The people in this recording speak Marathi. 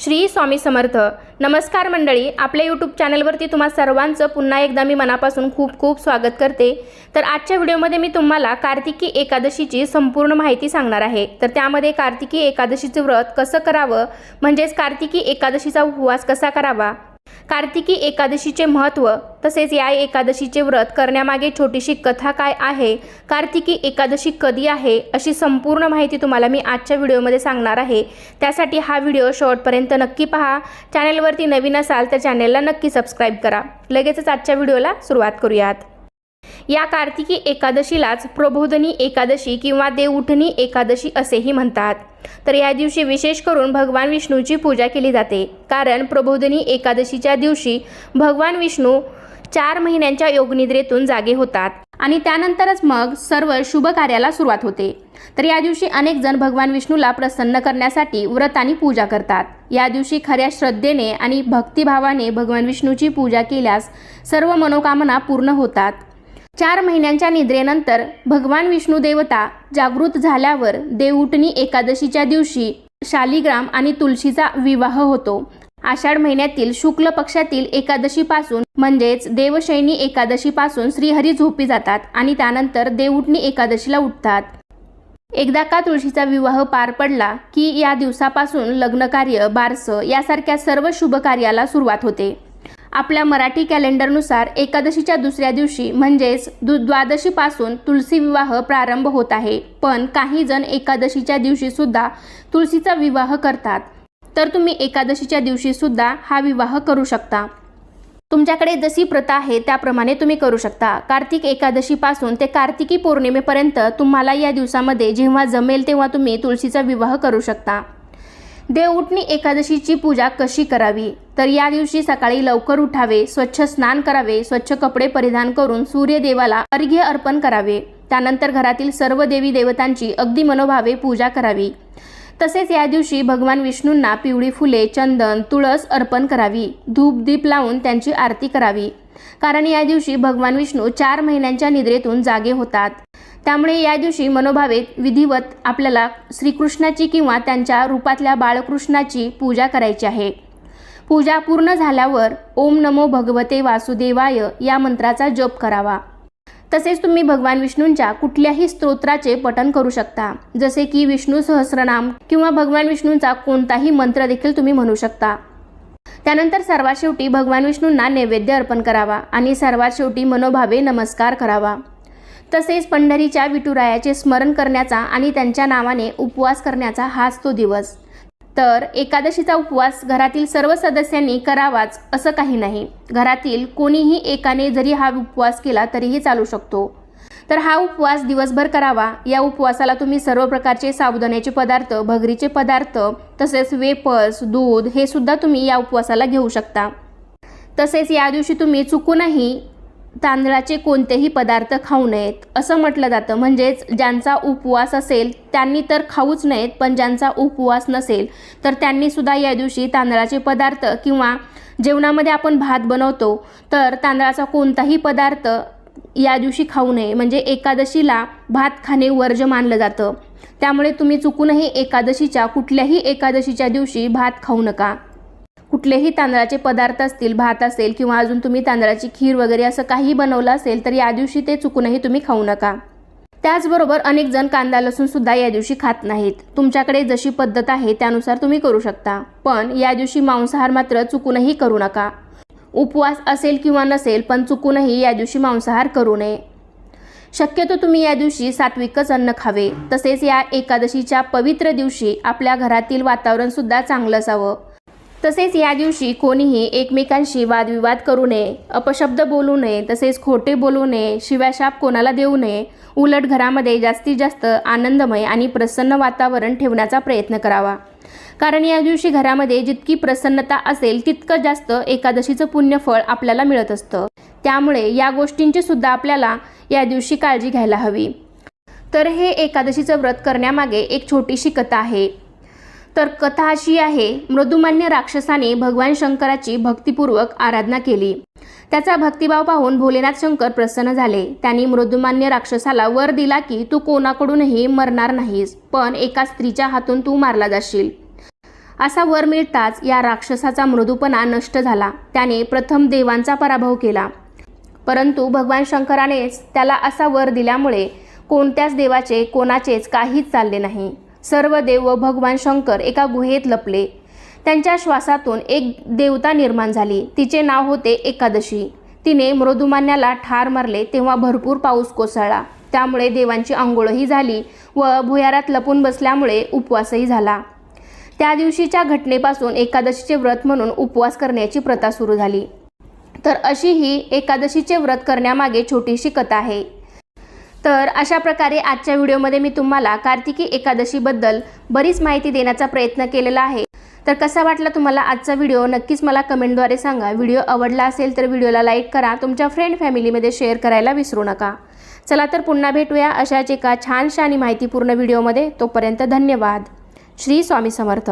श्री स्वामी समर्थ. नमस्कार मंडळी आपल्या यूट्यूब चॅनलवरती तुम्हा सर्वांचं पुन्हा एकदा मी मनापासून खूप खूप स्वागत करते. तर आजच्या व्हिडिओमध्ये मी तुम्हाला कार्तिकी एकादशीची संपूर्ण माहिती सांगणार आहे. तर त्यामध्ये कार्तिकी एकादशीचं व्रत कसं करावं? म्हणजेच कार्तिकी एकादशीचा उपवास कसा करावा? कार्तिकी एकादशीचे महत्त्व तसेच या एकादशीचे व्रत करण्यामागे छोटीशी कथा काय आहे? कार्तिकी एकादशी कधी आहे? अशी संपूर्ण माहिती तुम्हाला मी आजच्या व्हिडिओमध्ये सांगणार आहे. त्यासाठी हा व्हिडिओ शेवटपर्यंत नक्की पहा. चॅनलवरती नवीन असाल तर चॅनेलला नक्की सबस्क्राईब करा. लगेचच आजच्या व्हिडिओला सुरुवात करूयात. या कार्तिकी एकादशीलाच प्रबोधनी एकादशी किंवा देवउठणी एकादशी असेही म्हणतात. तर या दिवशी विशेष करून भगवान विष्णूची पूजा केली जाते. कारण प्रबोधनी एकादशीच्या दिवशी भगवान विष्णू चार महिन्यांच्या योगनिद्रेतून जागे होतात आणि त्यानंतरच मग सर्व शुभ कार्याला सुरुवात होते. तर या दिवशी अनेक जण भगवान विष्णूला प्रसन्न करण्यासाठी व्रत आणि पूजा करतात. या दिवशी खऱ्या श्रद्धेने आणि भक्तिभावाने भगवान विष्णूची पूजा केल्यास सर्व मनोकामना पूर्ण होतात. चार महिन्यांच्या निद्रेनंतर भगवान विष्णू देवता जागृत झाल्यावर देवउटणी एकादशीच्या दिवशी शालिग्राम आणि तुळशीचा विवाह होतो. आषाढ महिन्यातील शुक्ल पक्षातील एकादशीपासून म्हणजेच देवशैनी एकादशीपासून श्रीहरी झोपी जातात आणि त्यानंतर देवउटणी एकादशीला उठतात. एकदा का तुळशीचा विवाह पार पडला की या दिवसापासून लग्नकार्य बारसं यासारख्या सर्व शुभ कार्याला सुरुवात होते. आपल्या मराठी कॅलेंडरनुसार एकादशीच्या दुसऱ्या दिवशी म्हणजेच दु द्वादशीपासून तुलसी विवाह प्रारंभ होत आहे. पण काही जण एकादशीच्या दिवशीसुद्धा तुळशीचा विवाह करतात. तर तुम्ही एकादशीच्या दिवशीसुद्धा हा विवाह करू शकता. तुमच्याकडे जशी प्रथा आहे त्याप्रमाणे तुम्ही करू शकता. कार्तिक एकादशीपासून ते कार्तिकी पौर्णिमेपर्यंत तुम्हाला या दिवसामध्ये जेव्हा जमेल तेव्हा तुम्ही तुळशीचा विवाह करू शकता. देवउठणी एकादशीची पूजा कशी करावी? तर या दिवशी सकाळी लवकर उठावे स्वच्छ स्नान करावे स्वच्छ कपडे परिधान करून सूर्यदेवाला अर्घ्य अर्पण करावे. त्यानंतर घरातील सर्व देवी देवतांची अगदी मनोभावे पूजा करावी. तसेच या दिवशी भगवान विष्णूंना पिवळी फुले चंदन तुळस अर्पण करावी. धूप दीप लावून त्यांची आरती करावी. कारण या दिवशी भगवान विष्णू चार महिन्यांच्या निद्रेतून जागे होतात. त्यामुळे या दिवशी मनोभावे विधिवत आपल्याला श्रीकृष्णाची किंवा त्यांच्या रूपातल्या बाळकृष्णाची पूजा करायची आहे. पूजा पूर्ण झाल्यावर ओम नमो भगवते वासुदेवाय या मंत्राचा जप करावा. तसेच तुम्ही भगवान विष्णूंच्या कुठल्याही स्तोत्राचे पठण करू शकता. जसे की विष्णू सहस्रनाम किंवा भगवान विष्णूंचा कोणताही मंत्र देखील तुम्ही म्हणू शकता. त्यानंतर सर्वात शेवटी भगवान विष्णूंना नैवेद्य अर्पण करावा आणि सर्वात शेवटी मनोभावे नमस्कार करावा. तसेच पंढरीच्या विठुरायाचे स्मरण करण्याचा आणि त्यांच्या नावाने उपवास करण्याचा हाच तो दिवस. तर एकादशीचा उपवास घरातील सर्व सदस्यांनी करावाच असं काही नाही. घरातील कोणीही एकाने जरी हा उपवास केला तरीही चालू शकतो. तर हा उपवास दिवसभर करावा. या उपवासाला तुम्ही सर्व प्रकारचे साबुदाण्याचे पदार्थ भगरीचे पदार्थ तसेच वेपर्स दूध हे सुद्धा तुम्ही या उपवासाला घेऊ शकता. तसेच या दिवशी तुम्ही चुकूनही तांदळाचे कोणतेही पदार्थ खाऊ नयेत. असं म्हटलं जातं. म्हणजेच ज्यांचा उपवास असेल त्यांनी तर खाऊच नयेत पण ज्यांचा उपवास नसेल तर त्यांनीसुद्धा या दिवशी तांदळाचे पदार्थ किंवा जेवणामध्ये आपण भात बनवतो तर तांदळाचा कोणताही पदार्थ या दिवशी खाऊ नये. म्हणजे एकादशीला भात खाणे वर्ज मानलं जातं. त्यामुळे तुम्ही चुकूनही एकादशीच्या कुठल्याही एकादशीच्या दिवशी भात खाऊ नका. कुठलेही तांदळाचे पदार्थ असतील भात असेल किंवा अजून तुम्ही तांदळाची खीर वगैरे असं काही बनवलं असेल तर या दिवशी ते चुकूनही तुम्ही खाऊ नका. त्याचबरोबर अनेक जण कांदा लसूण सुद्धा या दिवशी खात नाहीत. तुमच्याकडे जशी पद्धत आहे त्यानुसार तुम्ही करू शकता. पण या दिवशी मांसाहार मात्र चुकूनही करू नका. उपवास असेल किंवा नसेल पण चुकूनही या दिवशी मांसाहार करू नये. शक्यतो तुम्ही या दिवशी सात्विकच अन्न खावे. तसेच या एकादशीच्या पवित्र दिवशी आपल्या घरातील वातावरणसुद्धा चांगलं असावं. तसेच या दिवशी कोणीही एकमेकांशी वादविवाद करू नये अपशब्द बोलू नये तसेच खोटे बोलू नये शिव्याशाप कोणाला देऊ नये उलट घरामध्ये जास्तीत जास्त आनंदमय आणि प्रसन्न वातावरण ठेवण्याचा प्रयत्न करावा. कारण या दिवशी घरामध्ये जितकी प्रसन्नता असेल तितकं जास्त एकादशीचं पुण्यफळ आपल्याला मिळत असतं. त्यामुळे या गोष्टींची सुद्धा आपल्याला या दिवशी काळजी घ्यायला हवी. तर हे एकादशीचं व्रत करण्यामागे एक छोटीशी कथा आहे. तर कथा अशी आहे मृदुमान्य राक्षसाने भगवान शंकराची भक्तिपूर्वक आराधना केली. त्याचा भक्तिभाव पाहून भोलेनाथ शंकर प्रसन्न झाले. त्यांनी मृदुमान्य राक्षसाला वर दिला की तू कोणाकडूनही मरणार नाहीस पण एका स्त्रीच्या हातून तू मारला जाशील. असा वर मिळताच या राक्षसाचा मृदूपणा नष्ट झाला. त्याने प्रथम देवांचा पराभव केला. परंतु भगवान शंकरानेच त्याला असा वर दिल्यामुळे कोणत्याच देवाचे कोणाचेच काहीच चालले नाही. सर्व देव व भगवान शंकर एका गुहेत लपले. त्यांच्या श्वासातून एक देवता निर्माण झाली. तिचे नाव होते एकादशी. तिने मृदुमान्याला ठार मारले तेव्हा भरपूर पाऊस कोसळला. त्यामुळे देवांची आंघोळही झाली व भुयारात लपून बसल्यामुळे उपवासही झाला. त्या दिवशीच्या घटनेपासून एकादशीचे व्रत म्हणून उपवास करण्याची प्रथा सुरू झाली. तर अशी ही एकादशीचे व्रत करण्यामागे छोटीशी कथा आहे. तर अशा प्रकारे आजच्या व्हिडिओमध्ये मी तुम्हाला कार्तिकी एकादशीबद्दल बरीच माहिती देण्याचा प्रयत्न केलेला आहे. तर कसा वाटला तुम्हाला आजचा व्हिडिओ? नक्कीच मला कमेंटद्वारे सांगा. व्हिडिओ आवडला असेल तर व्हिडिओला लाईक करा. तुमच्या फ्रेंड फॅमिलीमध्ये शेअर करायला विसरू नका. चला तर पुन्हा भेटूया अशाच एका छानशा आणि माहितीपूर्ण व्हिडिओमध्ये. तोपर्यंत धन्यवाद. श्री स्वामी समर्थ.